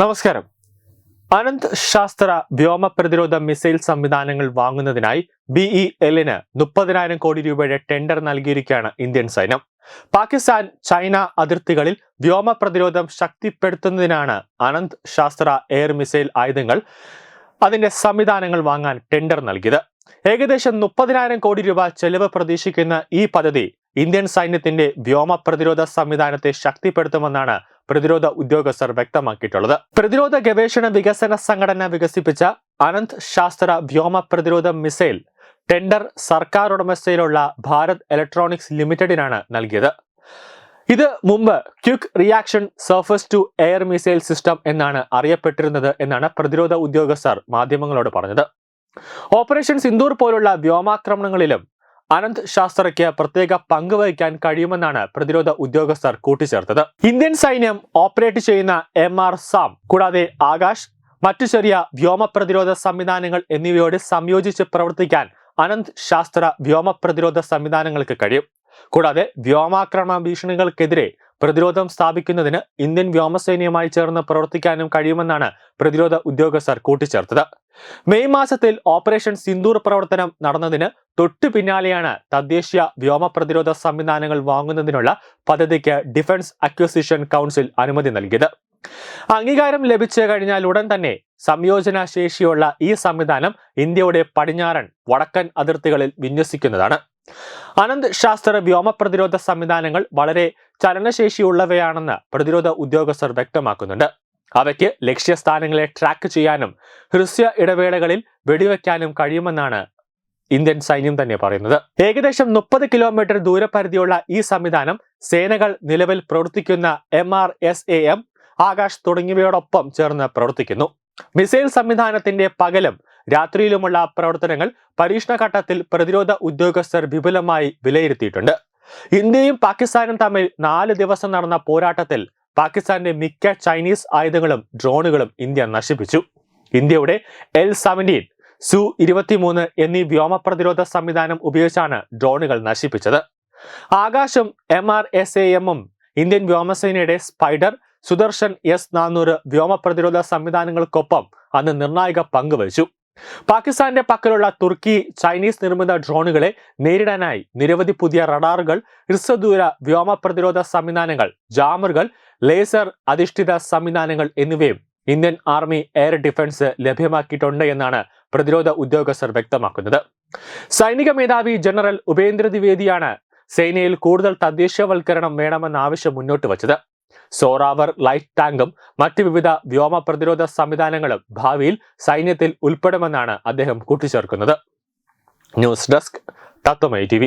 നമസ്കാരം. അനന്ത് ശാസ്ത്ര വ്യോമ പ്രതിരോധ മിസൈൽ സംവിധാനങ്ങൾ വാങ്ങുന്നതിനായി ബിഇ എല്ലിന് മുപ്പതിനായിരം കോടി രൂപയുടെ ടെൻഡർ നൽകിയിരിക്കുകയാണ് ഇന്ത്യൻ സൈന്യം. പാകിസ്ഥാൻ ചൈന അതിർത്തികളിൽ വ്യോമ പ്രതിരോധം ശക്തിപ്പെടുത്തുന്നതിനാണ് അനന്ത് ശാസ്ത്ര എയർ മിസൈൽ ആയുധങ്ങൾ അതിന്റെ സംവിധാനങ്ങൾ വാങ്ങാൻ ടെൻഡർ നൽകിയത്. ഏകദേശം മുപ്പതിനായിരം കോടി രൂപ ചെലവ് പ്രതീക്ഷിക്കുന്ന ഈ പദ്ധതി ഇന്ത്യൻ സൈന്യത്തിന്റെ വ്യോമ പ്രതിരോധ സംവിധാനത്തെ ശക്തിപ്പെടുത്തുമെന്നാണ് പ്രതിരോധ ഉദ്യോഗസ്ഥർ വ്യക്തമാക്കിയിട്ടുള്ളത്. പ്രതിരോധ ഗവേഷണ വികസന സംഘടന വികസിപ്പിച്ച അനന്ത് ശാസ്ത്ര വ്യോമ പ്രതിരോധ മിസൈൽ ടെൻഡർ സർക്കാർ ഉടമസ്ഥയിലുള്ള ഭാരത് ഇലക്ട്രോണിക്സ് ലിമിറ്റഡിനാണ് നൽകിയത്. ഇത് മുമ്പ് quick reaction surface to air missile system എന്നാണ് അറിയപ്പെട്ടിരുന്നത് എന്നാണ് പ്രതിരോധ ഉദ്യോഗസ്ഥർ മാധ്യമങ്ങളോട് പറഞ്ഞത്. ഓപ്പറേഷൻ സിന്ദൂർ പോലുള്ള വ്യോമാക്രമണങ്ങളിലും അനന്ത് ശാസ്ത്രയ്ക്ക് പ്രത്യേക പങ്ക് വഹിക്കാൻ കഴിയുമെന്നാണ് പ്രതിരോധ ഉദ്യോഗസ്ഥർ കൂട്ടിച്ചേർത്തത്. ഇന്ത്യൻ സൈന്യം ഓപ്പറേറ്റ് ചെയ്യുന്ന എം ആർ സാം കൂടാതെ ആകാശ് മറ്റു ചെറിയ വ്യോമ പ്രതിരോധ സംവിധാനങ്ങൾ എന്നിവയോട് സംയോജിച്ച് പ്രവർത്തിക്കാൻ അനന്ത് ശാസ്ത്ര വ്യോമ പ്രതിരോധ സംവിധാനങ്ങൾക്ക് കഴിയും. കൂടാതെ വ്യോമാക്രമണ ഭീഷണികൾക്കെതിരെ പ്രതിരോധം സ്ഥാപിക്കുന്നതിന് ഇന്ത്യൻ വ്യോമസേനയുമായി ചേർന്ന് പ്രവർത്തിക്കാനും കഴിയുമെന്നാണ് പ്രതിരോധ ഉദ്യോഗസ്ഥർ കൂട്ടിച്ചേർത്തത്. മെയ് മാസത്തിൽ ഓപ്പറേഷൻ സിന്ദൂർ പ്രവർത്തനം നടന്നതിന് തൊട്ടു പിന്നാലെയാണ് തദ്ദേശീയ വ്യോമ പ്രതിരോധ സംവിധാനങ്ങൾ വാങ്ങുന്നതിനുള്ള പദ്ധതിക്ക് ഡിഫൻസ് അക്വസിഷൻ കൗൺസിൽ അനുമതി നൽകിയത്. അംഗീകാരം ലഭിച്ചു കഴിഞ്ഞാൽ ഉടൻ തന്നെ സംയോജന ശേഷിയുള്ള ഈ സംവിധാനം ഇന്ത്യയുടെ പടിഞ്ഞാറൻ വടക്കൻ അതിർത്തികളിൽ വിന്യസിക്കുന്നതാണ്. അനന്ത് ശാസ്ത്ര വ്യോമ പ്രതിരോധ സംവിധാനങ്ങൾ വളരെ ചലനശേഷിയുള്ളവയാണെന്ന് പ്രതിരോധ ഉദ്യോഗസ്ഥർ വ്യക്തമാക്കുന്നുണ്ട്. അവയ്ക്ക് ലക്ഷ്യസ്ഥാനങ്ങളെ ട്രാക്ക് ചെയ്യാനും ഹൃസ്യ ഇടവേളകളിൽ വെടിവെക്കാനും കഴിയുമെന്നാണ് ഇന്ത്യൻ സൈന്യം തന്നെ പറയുന്നത്. ഏകദേശം മുപ്പത് കിലോമീറ്റർ ദൂരപരിധിയുള്ള ഈ സംവിധാനം സേനകൾ നിലവിൽ പ്രവർത്തിക്കുന്ന M R S A M Akash തുടങ്ങിയവയോടൊപ്പം ചേർന്ന് പ്രവർത്തിക്കുന്നു. മിസൈൽ സംവിധാനത്തിന്റെ പകലും രാത്രിയിലുമുള്ള പ്രവർത്തനങ്ങൾ പരീക്ഷണഘട്ടത്തിൽ പ്രതിരോധ ഉദ്യോഗസ്ഥർ വിപുലമായി വിലയിരുത്തിയിട്ടുണ്ട്. ഇന്ത്യയും പാകിസ്ഥാനും തമ്മിൽ നാല് ദിവസം നടന്ന പോരാട്ടത്തിൽ പാകിസ്ഥാന്റെ മിക്ക ചൈനീസ് ആയുധങ്ങളും ഡ്രോണുകളും ഇന്ത്യ നശിപ്പിച്ചു. ഇന്ത്യയുടെ എൽ സെവന്റീൻ സു ഇരുപത്തിമൂന്ന് എന്നീ വ്യോമ പ്രതിരോധ സംവിധാനം ഉപയോഗിച്ചാണ് ഡ്രോണുകൾ നശിപ്പിച്ചത്. ആകാശം എം ആർ എസ് എ എമ്മും ഇന്ത്യൻ വ്യോമസേനയുടെ സ്പൈഡർ സുദർശൻ എസ് നാനൂറ് വ്യോമ പ്രതിരോധ സംവിധാനങ്ങൾക്കൊപ്പം അന്ന് നിർണായക പങ്ക് വഹിച്ചു പാകിസ്ഥാന്റെ പക്കലുള്ള തുർക്കി ചൈനീസ് നിർമ്മിത ഡ്രോണുകളെ നേരിടാനായി നിരവധി പുതിയ റഡാറുകൾ ഹ്രസ്വദൂര വ്യോമ പ്രതിരോധ സംവിധാനങ്ങൾ ജാമറുകൾ ലേസർ അധിഷ്ഠിത സംവിധാനങ്ങൾ എന്നിവയും ഇന്ത്യൻ ആർമി എയർ ഡിഫൻസ് ലഭ്യമാക്കിയിട്ടുണ്ട് എന്നാണ് പ്രതിരോധ ഉദ്യോഗസ്ഥർ വ്യക്തമാക്കുന്നത്. സൈനിക മേധാവി ജനറൽ ഉപേന്ദ്ര ദ്വിവേദിയാണ് സേനയിൽ കൂടുതൽ തദ്ദേശവൽക്കരണം വേണമെന്ന ആവശ്യം മുന്നോട്ട് വച്ചത്. സോറാവർ ലൈറ്റ് ടാങ്കും മറ്റ് വിവിധ വ്യോമ പ്രതിരോധ സംവിധാനങ്ങളും ഭാവിയിൽ സൈന്യത്തിൽ ഉൾപ്പെടുമെന്നാണ് അദ്ദേഹം കൂട്ടിച്ചേർക്കുന്നത്. News desk Tatvamayi T